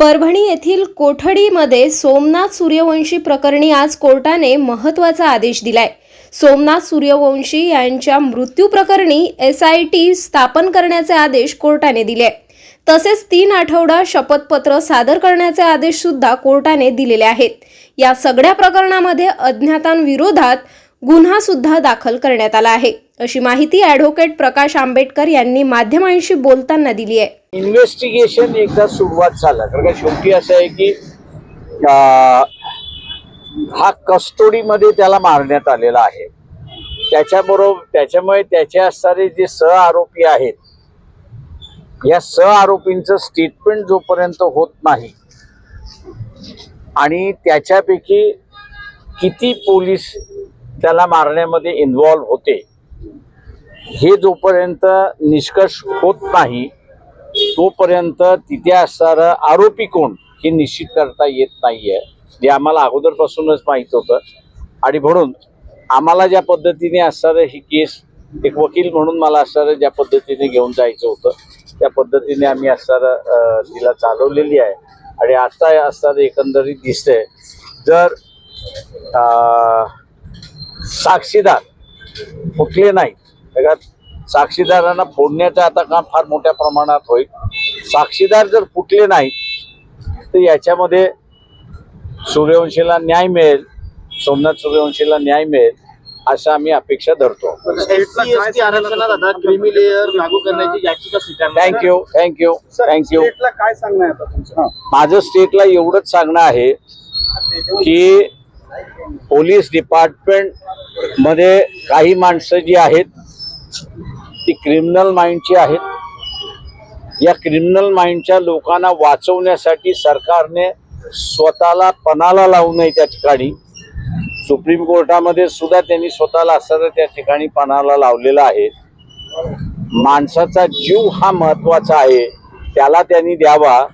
परभणी येथील कोठडीमध्ये सोमनाथ सूर्यवंशी प्रकरणी आज कोर्टाने महत्त्वाचा आदेश दिलाय. सोमनाथ सूर्यवंशी यांच्या मृत्यू प्रकरणी एस आय टी स्थापन करण्याचे आदेश कोर्टाने दिले तसेच तीन आठवडा शपथपत्र सादर करण्याचे आदेश सुद्धा कोर्टाने दिलेले आहेत. या सगळ्या प्रकरणामध्ये अज्ञातांविरोधात गुन्हा सुद्धा दाखल करण्यात आला आहे. अशी माहिती ॲडव्होकेट प्रकाश आंबेडकर यांनी माध्यमांशी बोलताना दिली आहे. इन्व्हेस्टिगेशन एकदा सुरुवात झाला. कारण का शेवटी असं आहे की हा कस्टोडीमध्ये त्याला मारण्यात आलेला आहे. त्याच्याबरोबर त्याच्यामुळे त्याचे असणारे जे सह आरोपी आहेत या सह आरोपींचं स्टेटमेंट जोपर्यंत होत नाही आणि त्याच्यापैकी किती पोलीस त्याला मारण्यामध्ये इन्व्हॉल्व होते हे जोपर्यंत निष्कर्ष होत नाही तोपर्यंत तिथे असणारं आरोपी कोण हे निश्चित करता येत नाही आहे जे आम्हाला अगोदरपासूनच माहीत होतं. आणि म्हणून आम्हाला ज्या पद्धतीने असणारं ही केस एक वकील म्हणून मला असणारं ज्या पद्धतीने घेऊन जायचं होतं त्या पद्धतीने आम्ही असणारं तिला चालवलेली आहे. आणि आता असणारं एकंदरीत दिसतंय. जर साक्षीदार फुटले नाहीत त्याच्यात साक्षीदारांना फोडण्याचं आता काम फार मोठ्या प्रमाणात होईल. साक्षीदार जर फुटले नाहीत तर याच्यामध्ये सूर्यवंशीला न्याय मिळेल सोमनाथ सूर्यवंशीला न्याय मिळेल असं आम्ही अपेक्षा धरतो. थँक्यू थँक्यू थँक्यू काय सांगणं आहे. आता तुमचं? माझं स्टेटला एवढंच सांगणं आहे की पोलीस डिपार्टमेंटमध्ये काही माणसं जी आहेत ती क्रिमिनल माइंडची आहेत या क्रिमिनल माइंडच्या लोकांना वाचवण्यासाठी सरकारने स्वतःला पणाला लावू नये त्या ठिकाणी. सुप्रीम कोर्टामध्ये सुद्धा त्यांनी स्वतःला असं त्या ठिकाणी पणाला लावलेला आहे. माणसाचा जीव हा महत्त्वाचा आहे. त्याला त्यांनी द्यावा.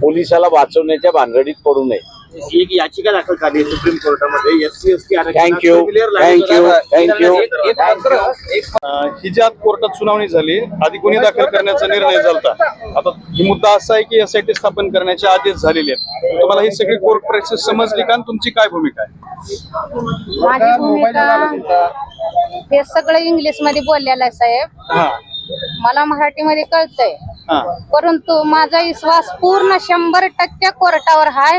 पोलिसाला वाचवण्याच्या भानगडीत पडू नये. एक याचिका दाखल झाली सुप्रीम कोर्टामध्ये. SC ST thank you thank you thank you ही आज कोर्टात सुनावणी झाली. आधी गुन्हे दाखल करण्याचा निर्णय झाला आता ही मुद्दा असा आहे की एसआयटी स्थापन करण्याचे आदेश झालेले आहेत. तुम्हाला ही सगळी कोर्ट प्रोसेस समजली का? आणि तुमची काय भूमिका आहे? माझी भूमिका हे सगळं इंग्लिशमध्ये बोललेलं आहे साहेब. हा. मला मराठीमध्ये कळतंय. परंतु माझा विश्वास पूर्ण शंभर टक्के कोर्टावर आहे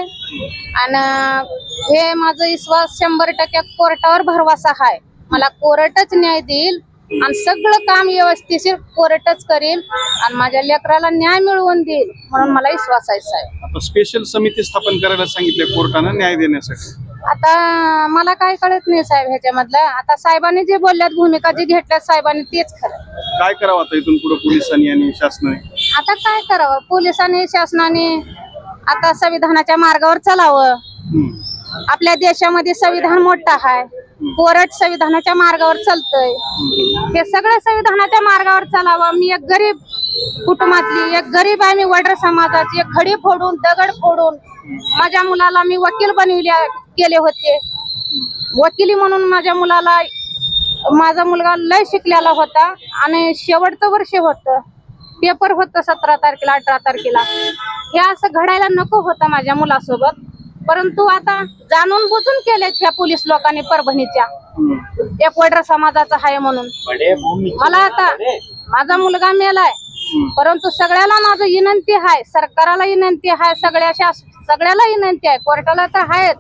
आणि हे माझा विश्वास शंभर टक्के कोर्टावर भरवसा आहे मला कोर्टच न्याय देईल आणि सगळं काम व्यवस्थिशीर कोर्टच करील आणि माझ्या लेकराला न्याय मिळवून देईल म्हणून मला विश्वास आहे साहेब. आता स्पेशल समिती स्थापन करायला सांगितले कोर्टानं न्याय देण्यासाठी. आता मला काय कळत नाही साहेब ह्याच्यामधलं. आता साहेबांनी जे बोलल्यात भूमिका जी घेतल्यात साहेबांनी तेच खरं काय करावं आता इथून पुढे पोलिसांनी आणि शासनाने? आता काय करावं? पोलिसांनी शासनाने आता संविधानाच्या मार्गावर चालावं. आपल्या देशामध्ये संविधान मोठं आहे. कोरट संविधानाच्या मार्गावर चालतंय. हे सगळं संविधानाच्या मार्गावर चालावं. मी एक गरीब कुटुंबातली एक गरीब आहे मी वडर समाजाची. एक खडी फोडून दगड फोडून माझ्या मुलाला मी वकील बनविल्या केले होते. वकिली म्हणून माझ्या मुलाला माझा मुलगा लय शिकलेला होता आणि शेवटचं वर्ष होतं. पेपर होतं सतरा तारखेला अठरा तारखेला. हे असं घडायला नको होतं माझ्या मुलासोबत. परंतु आता जाणून बुजून केले ह्या पोलीस लोकांनी परभणीच्या. एक वडर समाजाचा आहे म्हणून. मला आता माझा मुलगा मेलाय. परंतु सगळ्याला माझं विनंती आहे सरकाराला विनंती आहे सगळ्या सगळ्याला विनंती आहे कोर्टाला तर आहेत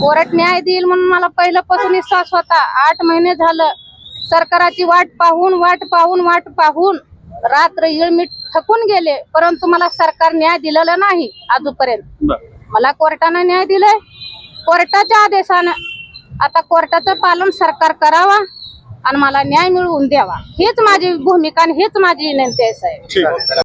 कोर्ट न्याय देईल म्हणून मला पहिल्यापासून विश्वास होता. आठ महिने झालं. सरकाराची वाट पाहून वाट पाहून वाट पाहून रात्र येळ थकून गेले परंतु मला सरकार न्याय दिलेला नाही आजपर्यंत. मला कोर्टानं न्याय दिलाय. कोर्टाच्या आदेशानं आता कोर्टाचं पालन सरकार करावा आणि मला न्याय मिळवून द्यावा. हीच माझी भूमिका आणि हीच माझी विनंती आहे साहेब.